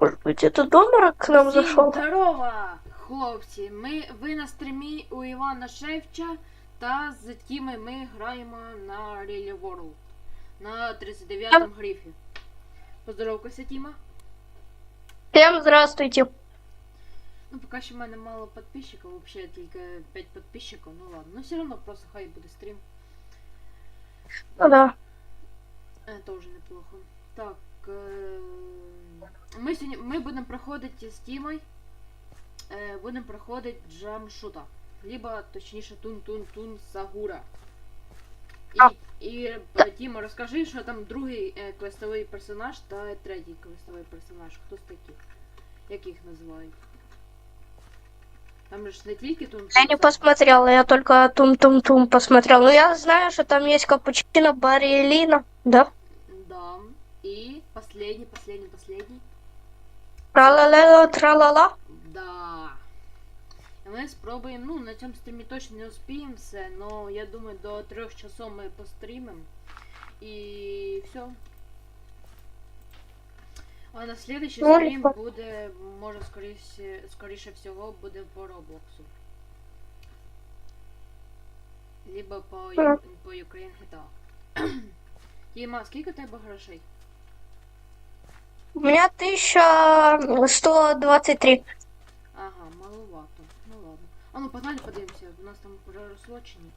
Может быть, это Домарок к нам Всім зашел? здорово, хлопці! Ми, ви на стрімі у Івана Шевча та з Тіми ми граємо на Rally World на 39-му грифі. Поздоровкайся, Тіма. Всем здравствуйте. Ну, поки що в мене мало підписчиків, взагалі тільки 5 підписчиків, ну ладно. Ну все одно просто хай буде стрім. Ну да. Е, Тоже неплохо. Так. Е... Ми сьогодні ми будемо проходити з Тімою. Е, будемо проходити джамшута. Либо, точніше, тун-тун-тун Сагура. А. І, і е, Тіма, розкажи, що там другий е, квестовий персонаж та третій квестовий персонаж. Хто з таких? Як їх називають? Там же ж не тільки тун Я не посмотрела, я только Тум-Тум-Тум посмотрел. Но я знаю, что там есть капучино, Барри и Лина. Да? Да. І последній, последній, последній. Тра-ла-ла-ла, тра-ла-ла. Да. Ми спробуємо, ну, на цьому стрімі точно не успіємо все, но я думаю, до трьох часов ми пострімимо. І все. А на следующий Ну, стрім легко. буде, може, скоріше, скоріше всього, буде по Роблоксу. Либо по, по Ukraine GTA. Тіма, скільки у тебе грошей? У меня 1123. Ага, маловато. Ну ладно. А ну погнали подивимося, у нас там проросло чи ні?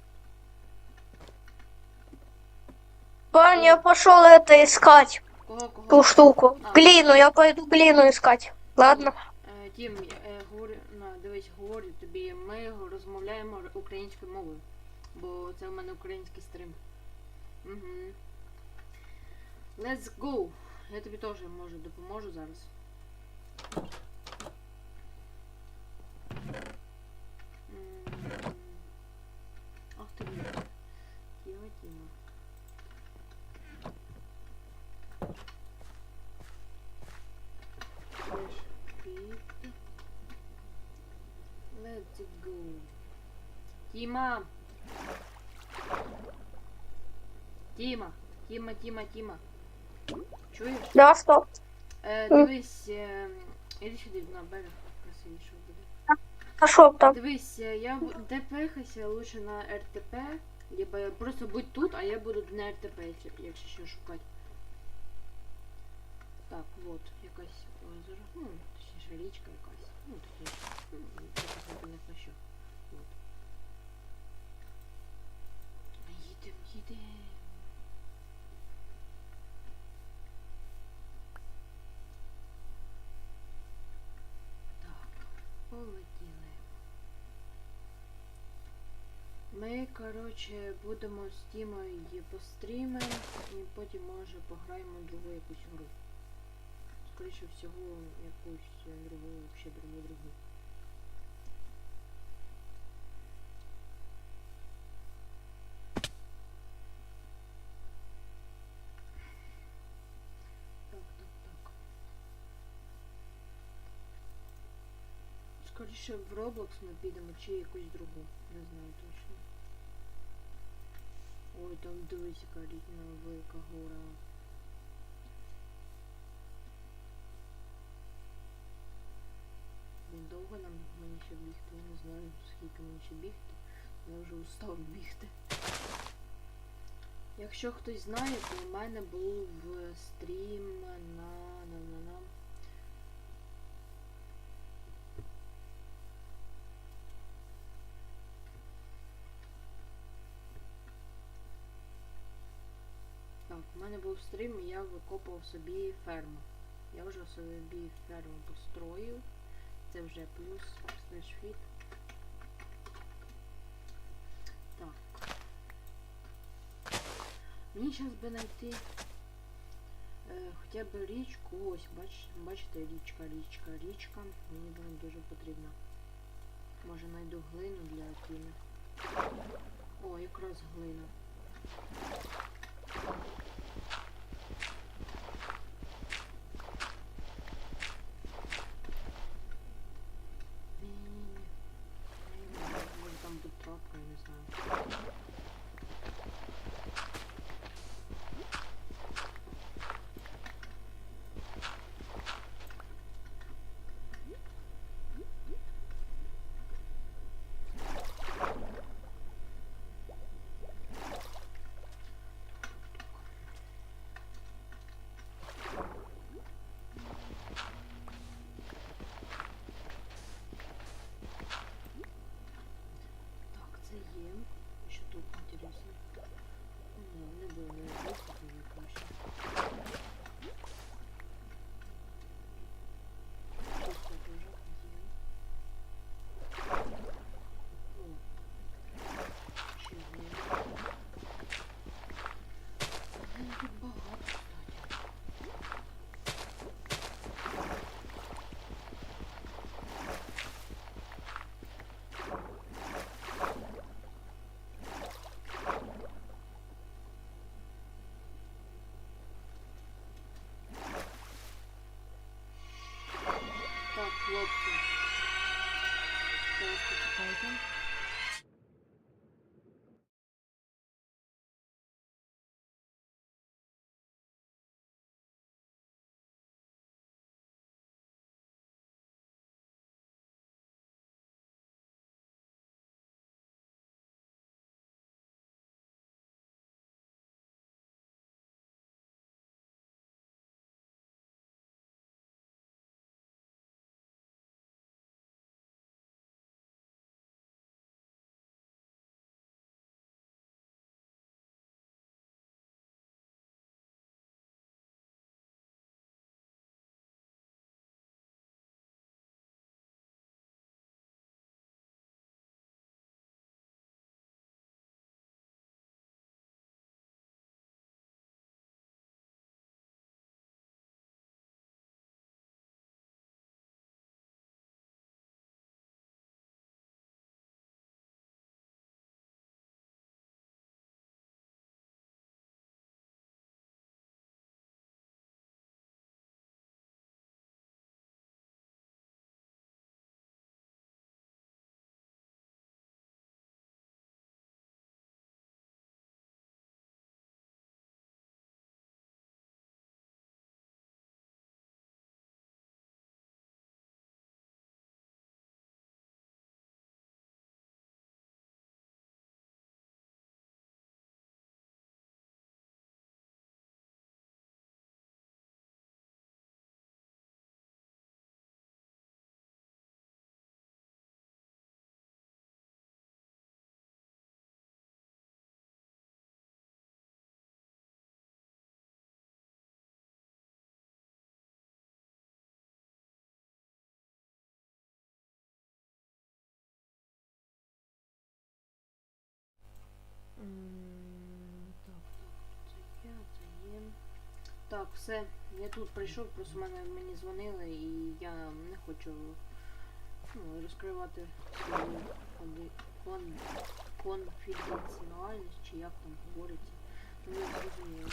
Вань, я пошел это искать, Кого, кого? ту штуку. А. Глину, я пойду глину искать. Ладно. Е, Тім, е, говорю, на, дивись, говорю тобі, ми розмовляємо р- українською мовою, бо це в мене український стрім. Угу. Let's go! Я тобі теж може допоможу зараз. М, Ах ти блін. Тіма, Тіма. Флеш піт. Let's go. Тіма. Тіма. Тіма, Тіма, Тіма. Чуєш? Да, стоп. Е, Мгм. дивись, е, іди сюди на берег, красивіше буде. А шо там? Дивись, е, я бу- ДПхайся лучше на РТП, либо я- просто будь тут, а я буду на РТП, якщо, якщо що шукати. Так, вот, якась озеро. Ну, точніше, річка якась. Ну, точніше, ну, якось непонятно що. Вот. Їдем, їдем. Коротше, будемо з Тімою пострімимо і потім може пограємо другу якусь гру. Скоріше всього, якусь е, другу, вообще другу другу. Скоріше в Roblox ми підемо чи якусь другу. Не знаю точно. Ой, там дивись, яка рідна велика гора. Довго нам мені ще бігти, я не знаю скільки мені ще бігти. Я вже устав бігти. Якщо хтось знає, то у мене був стрім на на на на Так, у мене був стрім, і я викопав собі ферму. Я вже собі ферму построїв. Це вже плюс слеш фіт. Так. Мені зараз би знайти е, хоча б річку. Ось, бач, бачите, річка, річка, річка. Мені вона дуже потрібна. Може знайду глину для тіни. О, якраз глина. Так, все, я тут прийшов, просто мене мені дзвонили і я не хочу ну, розкривати свою кон, конфіденціальність, чи як там говориться. Тому я зрозумію.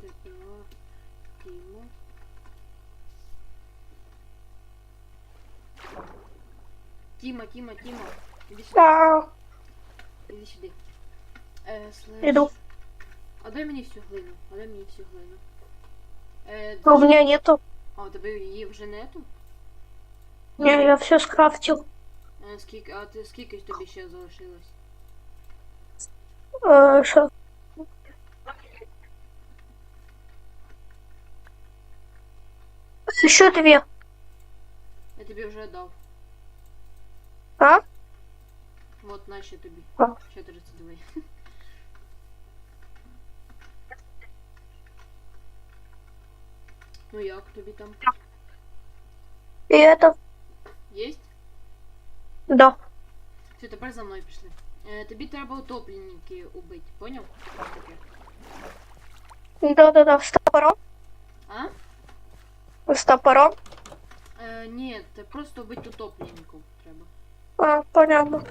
ТПА Тімо. Тіма, Тіма, Тіма. Іди сюди. А, Іди сюди. Е, слеш... Іду. А дай мені всю глину. А дай мені всю глину. Е, у меня нету. А, у тебе її вже нету? Не, я все скрафтил. Е, скільки, а ти скільки ж тобі ще залишилось? Э, шо? Еще две. Я тобі вже дав. А? От наші тобі. А. Ще 32. Ну як тобі там? И это. Єсть? Да. Все, тепер за мною пішли. Е, тобі треба утопленники убити, поняв? Що таке? Да-да-да, с топором. А? С топором. Е, ні, це просто убити утопленників треба. А, понятно.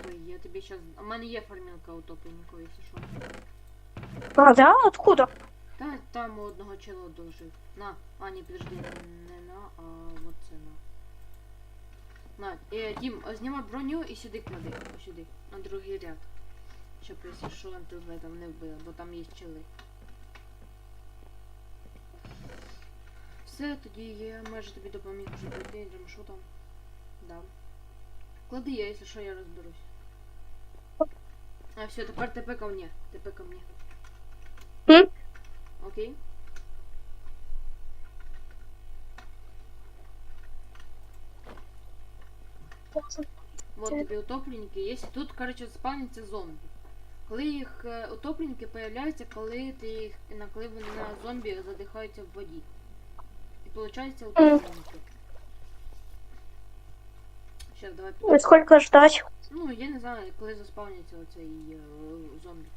Стой, я тобі щас... У мене є формілка утопленників, якщо що. А, да? Откуда? Та там у одного чела одолжив. На, а ні, підожди, не на, а от це на. На, е, Дім, знімай броню і сюди клади, сюди, на другий ряд. Щоб якщо що тебе там не вбили, бо там є чели. Все, тоді я майже тобі допоміг вже пройти, джамшутом. Да. Клади я, якщо що, я розберусь. А, все, тепер ТП ко мне. ТП ко мне. Окей? Вот тобі утопленники є. Тут, короче, спавняться зомбі. Коли їх е, утопленники появляються, коли ти їх на коли вони на зомбі задихаються в воді. получается лопатенько. Сейчас давай И сколько ждать? Ну, я не знаю, коли заспавниться оцей е, э, зомбі.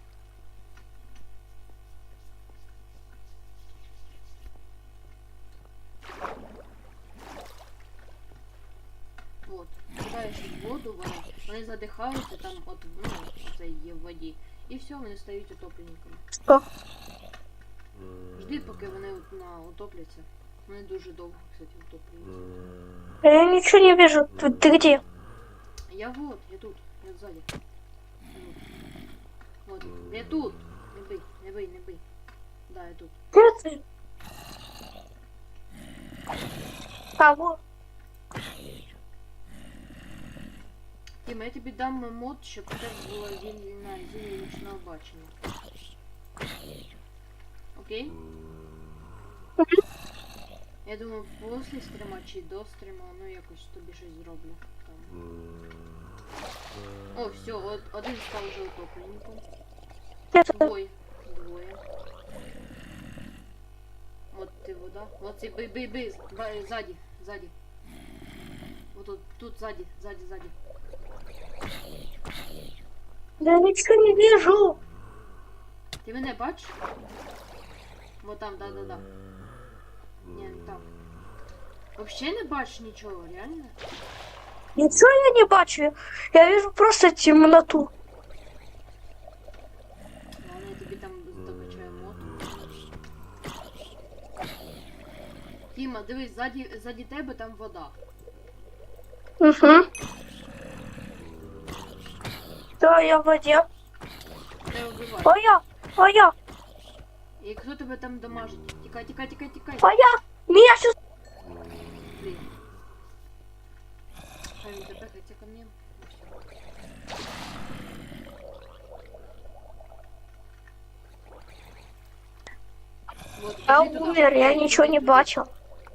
От, кидаєш воду, вони, вони задихаються там от, ну, оцей є воді. І все, вони стають утопленниками. Жди, поки вони от утопляться. Вони дуже довго, кстати, утоплюються. Я ничего не вижу. Ты, ты где? Я вот, я тут, я сзади. Вот, я тут. Не бий, не бий, не бий. Да, я тут. Где ты? Кого? Тіма, я тобі дам мод, щоб у тебе було вільна зілля нічного бачення. Окей? Я думаю, після стріма чи до стріма, ну якось тобі щось зроблю. Там. О, все, от, один став вже утопленником. Где ты? Двоє. Двоє. От ти вода. От цей бий, бий, бий. Ба- Ззаді, ззаді. Вот тут, тут сзади, сзади, сзади. Я ничего не вижу. Ти мене бачиш? Вот там, да, да, да. Ні, не там. Вообще не бачиш нічого, реально? Ничего я не бачу. Я вижу просто темноту. Ладно, я тобі там докачаю мод. Тіма, дивись, ззаді, ззаді тебе там вода. Угу. Да, я в воде. Треба вбивати. А я, а я, І хто тебе там дамажить? Тікай, тікай, тікай, тікай. а я. Меня сейчас... Блін. Хай він тебе хотя ко мне. Вот, Я иди туда. умер, я ничего не бачу.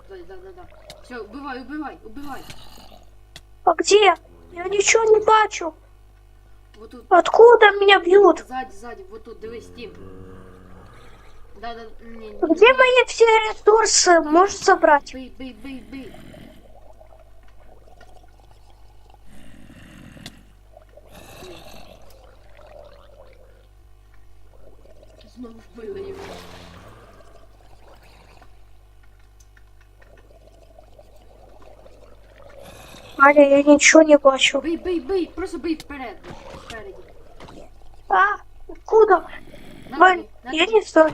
Да, да, да, да. Все, убивай, убивай, убивай. А где? Я ничего не бачу. Вот тут, Откуда меня бьют? сзади, сзади, вот тут, дивись, Тим. Да, да, не, не, Где мои все ресурсы? Можешь забрать? Бей, бей, бей, бей. Блін. Знову вбили його. Аня, я ничего не бачу. Бей, бей, бей, просто бей вперед. Спереді. А, откуда? На Вань, тобі, на я тобі. не знаю.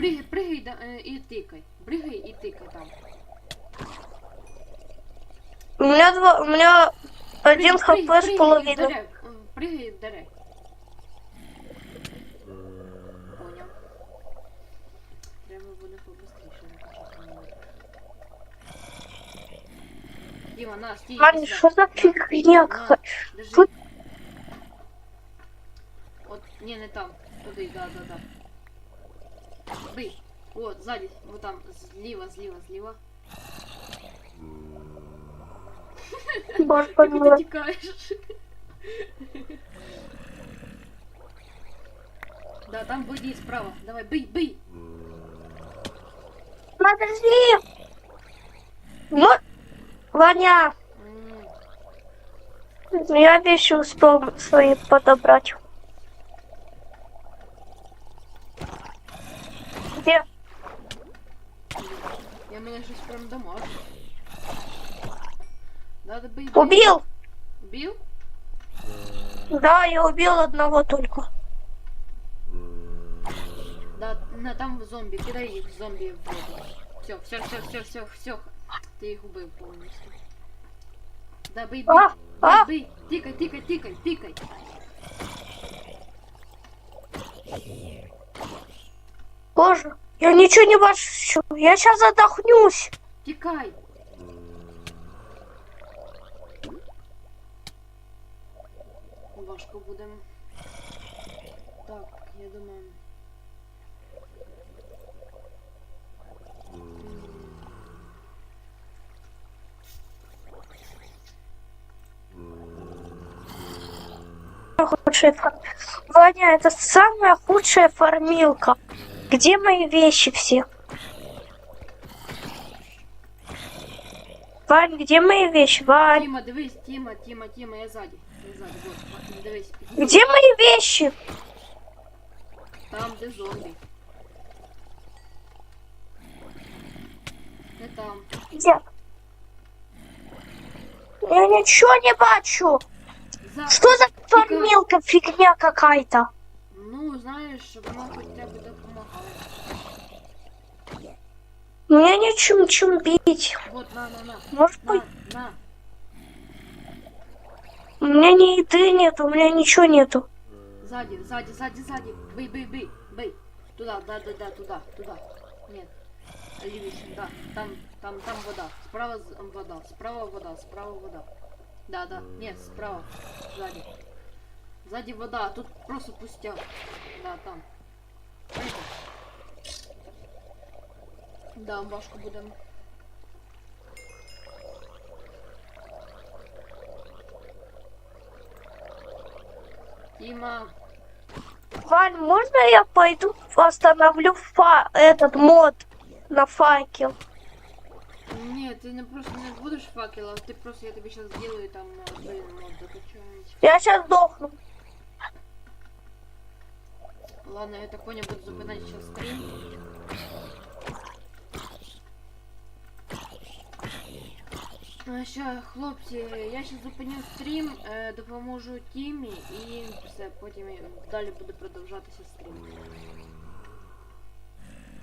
Пригай, пригай да, е, і тикай. Пригай і тикай там. У меня два, у меня один хп с Пригай в половиной. дерев. Е, Пригай в дерев. Поняв. Треба буде побыстріше накачати мод. Діма, на, стій. Аня, іди сюди. что за На, фигня? на, какая? Держи. Тут- От, ні, не там. Туди, да, да, да. Бий. От, ззаді, вот там, зліва, зліва, зліва. Боже Ти куди помилуй. тікаєш? Да, там в воді справа. Давай, бий, бий. Подожди! Ну, Ваня, М, я вещи успел свои подобрать. Я мене щось прям дамажу. Да, да, бий, бий. Убил! Убил? Да, я убил одного только. Да, на там зомбі, кидай їх зомбі в воду. Все, все, все, все, все, все. Ти їх убив повністю. Да, бий, бий, А, бий, а. бий. Тикай, тикай, тикай, тикай. Боже, я ничего не бачу. Я сейчас задохнусь. Тікай. Важко буде. Так, я думаю. Худшая фар- Ваня, это самая худшая фармилка. Где мои вещи все? Вань, где мои вещи? Вань, Тіма, дивись, Тіма, Тіма, Тіма, я ззаді. Я ззаді, вот, дивись. где мои вещи? Там, де зомбі. Не там. Где? Я ничего не бачу. За... Что за фармилка фигня какая-то? Ну, знаєш, воно хоча б допомагає. Мне нечем чем бить. Вот, на, на, на. Может На, быть, на. у меня ни еды нет, у меня ничего нету. Сзади, сзади, сзади, сзади. Бей, бей, бей, бей. Туда, да, да, да, туда, туда. Нет. Левише, да. Там, там, там вода. Справа вода, справа вода, справа вода. Да, да. Нет, справа. Сзади. Сзади вода, а тут просто пустяк. Да, там. Видите? Да, важко будемо. Тима, Вань, можно я пойду остановлю фа этот мод на факел? Ні, ти не просто не будеш факела, ти просто я тобі зараз зроблю там е, блин, мод докачають. Я сейчас сдохну. Ладно, я так понял, буду зупиняти зараз стрім. А, Ще, хлопці, я ще зупиню стрім, е, допоможу Тімі і все, потім я- далі буде продовжатися стрім.